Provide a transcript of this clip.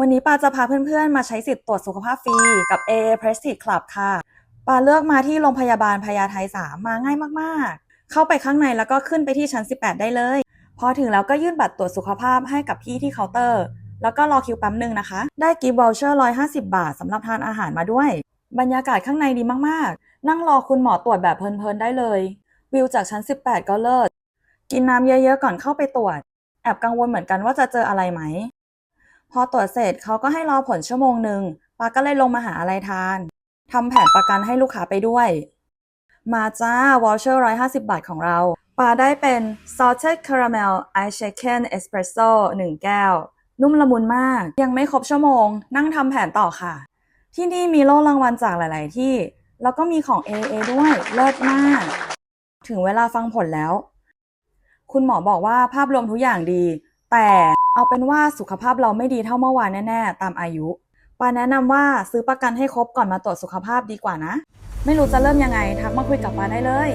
วันนี้ปาจะพาเพื่อนๆ มาใช้สิทธิ์ตรวจสุขภาพฟรีกับ AA Prestige Club ค่ะ ปาเลือกมาที่โรงพยาบาลพญาไท3มาง่ายมากๆ เข้าไปข้างในแล้วก็ขึ้นไปที่ชั้น 18 ได้เลย พอถึงแล้วก็ยื่นบัตรตรวจสุขภาพให้กับพี่ที่เคาน์เตอร์ แล้วก็รอคิวแป๊บหนึ่งนะคะ ได้กิฟต์วอลเชอร์150 บาทสำหรับทานอาหารมาด้วย บรรยากาศข้างในดีมากๆ นั่งรอคุณหมอตรวจแบบเพลินๆได้เลย วิวจากชั้น 18 ก็เลิศ กินน้ำเยอะๆก่อนเข้าไปตรวจ แอบกังวลเหมือนกันว่าจะเจออะไรไหม พอตรวจเสร็จเขาก็ให้รอผลชั่วโมงหนึ่งปาก็เลยลงมาหาอะไรทานทำแผนประกันให้ลูกค้าไปด้วย มาจ้าวอลเชอร์150บาทของเราปาได้เป็น salted caramel ice shaken espresso 1แก้ว นุ่มละมุนมาก ยังไม่ครบชั่วโมง นั่งทำแผนต่อค่ะ ที่นี่มีโล่รางวัลจากหลาย ๆ ที่ แล้วก็มีของ AA ด้วย เลิศมาก ถึงเวลาฟังผลแล้ว คุณหมอบอกว่าภาพรวมทุกอย่างดี แต่เอาเป็นว่าสุขภาพเราไม่ดีเท่าเมื่อวานแน่ๆ ตามอายุปาแนะนำว่าซื้อประกันให้ครบก่อนมาตรวจสุขภาพดีกว่านะ ไม่รู้จะเริ่มยังไงทักมาคุยกับปาได้เลย